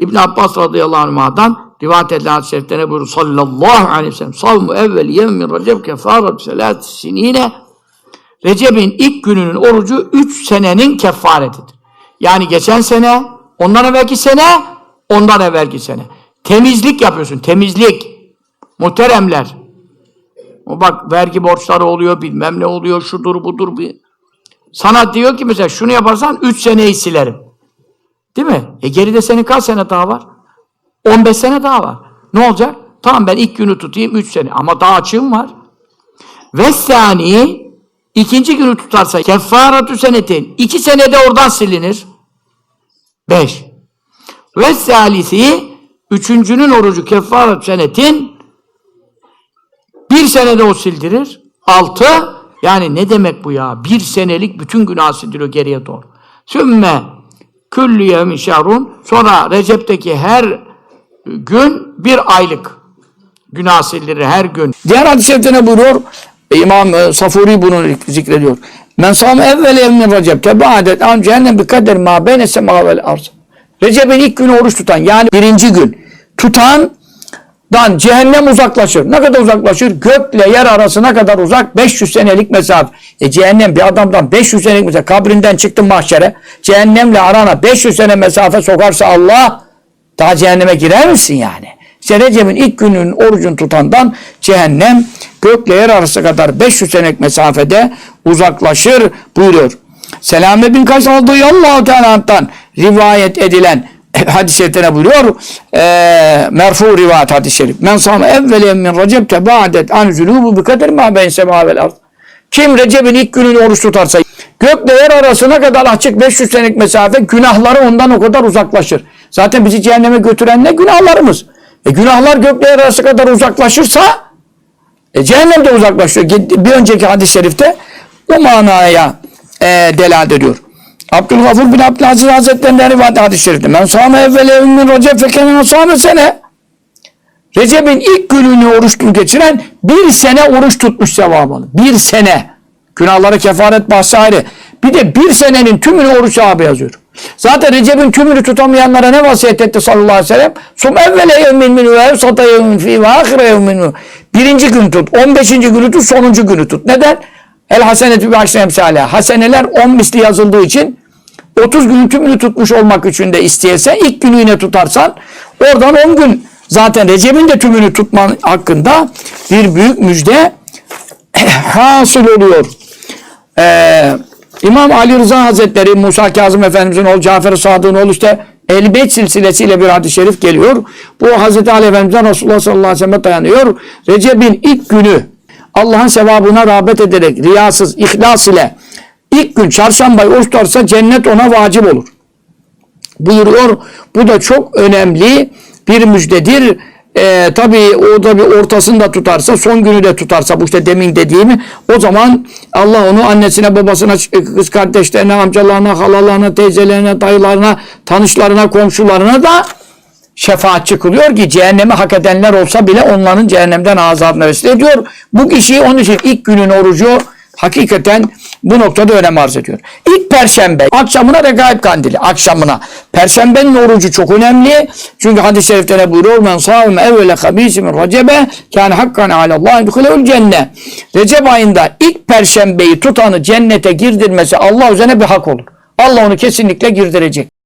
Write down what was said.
İbn Abbas radıyallahu anh'dan rivayet edilen hadis-i şerifte ne buyurur? Sallallahu aleyhi ve sellem. Savmu evveli yevmin recep kefaret selat sinine. Recep'in ilk gününün orucu üç senenin kefaretidir. Yani geçen sene, ondan evvelki sene, ondan evvelki sene. Temizlik yapıyorsun, temizlik. Muhteremler. O bak vergi borçları oluyor, bilmem ne oluyor, şudur budur. Sana diyor ki mesela şunu yaparsan üç seneyi silerim. Değil mi? E geride senin kaç sene daha var? 15 sene daha var. Ne olacak? Tamam ben ilk günü tutayım 3 sene ama daha açığım var. Ve sani ikinci günü tutarsa keffaratü senetin iki senede oradan silinir. 5. Ve salisi üçüncünün orucu keffaratü senetin bir senede o sildirir. 6. Yani ne demek bu ya? Bir senelik bütün günah sildiriyor geriye doğru. Sümme küllü yevmin şahrun sonra Recep'teki her gün bir aylık günah sildirir her gün. Diğer hadis-i şerifte ne buyuruyor? İmam e, Safuri bunu zikrediyor. Men sâme evvel evmin recep tebaadet an cehennem bi kader ma beyne sema vel arz. Recep'in ilk günü oruç tutan yani birinci gün tutandan cehennem uzaklaşır. Ne kadar uzaklaşır? Gökle yer arasına kadar uzak 500 senelik mesafe. E cehennem bir adamdan 500 senelik mesafe kabrinden çıktın mahşere cehennemle arana 500 sene mesafe sokarsa Allah daha cehenneme girer misin yani? İşte ilk günün orucunu tutandan cehennem gökle yer arası kadar 500 senelik mesafede uzaklaşır buyuruyor. Selame bin Kays radıyallahu teala'dan rivayet edilen hadis-i şerifte buyuruyor? Ee, merfu rivayet hadis-i şerif. Men sâme evvelen min recep tebaadet an zülûbu bi kader ma ben semâ vel ard. Kim Recep'in ilk gününü oruç tutarsa gökle yer arasına kadar açık 500 senelik mesafe günahları ondan o kadar uzaklaşır. Zaten bizi cehenneme götüren ne? Günahlarımız. E günahlar gökle yer arası kadar uzaklaşırsa e, cehennem de uzaklaşıyor. Bir önceki hadis-i şerifte o manaya e, delalet ediyor. Abdülgafur bin Abdülaziz Hazretleri'nden rivayet hadis-i şerifte. Men sâme evvele ümmin recep fekenen sâme sene. Recep'in ilk gününü oruç geçiren bir sene oruç tutmuş sevabını. Bir sene. Günahları kefaret bahsi ayrı. Bir de bir senenin tümünü oruç sahibi yazıyor. Zaten Recep'in tümünü tutamayanlara ne vasiyet etti sallallahu aleyhi ve sellem? Sum evvele yevmin minü ve evsata yevmin fi ve ahire yevmin. Birinci gün tut, on beşinci günü tut, sonuncu günü tut. Neden? El hasenetü bi aşre emsale. Haseneler on misli yazıldığı için 30 günün tümünü tutmuş olmak için de isteyese ilk günü yine tutarsan oradan 10 gün zaten Recep'in de tümünü tutman hakkında bir büyük müjde hasıl oluyor. Ee, İmam Ali Rıza Hazretleri, Musa Kazım Efendimizin oğlu, Cafer-i Sadık'ın oğlu işte Ehl-i Beyt silsilesiyle bir hadis-i şerif geliyor. Bu Hazreti Ali Efendimiz'den Resulullah sallallahu aleyhi ve sellem'e dayanıyor. Recep'in ilk günü Allah'ın sevabına rağbet ederek, riyasız, ihlas ile ilk gün çarşambayı oruç tutarsa cennet ona vacip olur. Buyuruyor. Bu da çok önemli bir müjdedir. Ee, tabii o da bir ortasında tutarsa, son günü de tutarsa bu işte demin dediğimi o zaman Allah onu annesine, babasına, kız kardeşlerine, amcalarına, halalarına, teyzelerine, dayılarına, tanışlarına, komşularına da şefaatçi kılıyor ki cehennemi hak edenler olsa bile onların cehennemden azabını vesile ediyor. Bu kişi onun için ilk günün orucu hakikaten bu noktada önem arz ediyor. İlk perşembe akşamına regaib kandili akşamına. Perşembenin orucu çok önemli. Çünkü hadis-i şerifte ne buyuruyor? Men sâvime evvele habîsi min recebe kâne hakkan alallâhi duhuleul cennet. Recep ayında ilk perşembeyi tutanı cennete girdirmesi Allah üzerine bir hak olur. Allah onu kesinlikle girdirecek.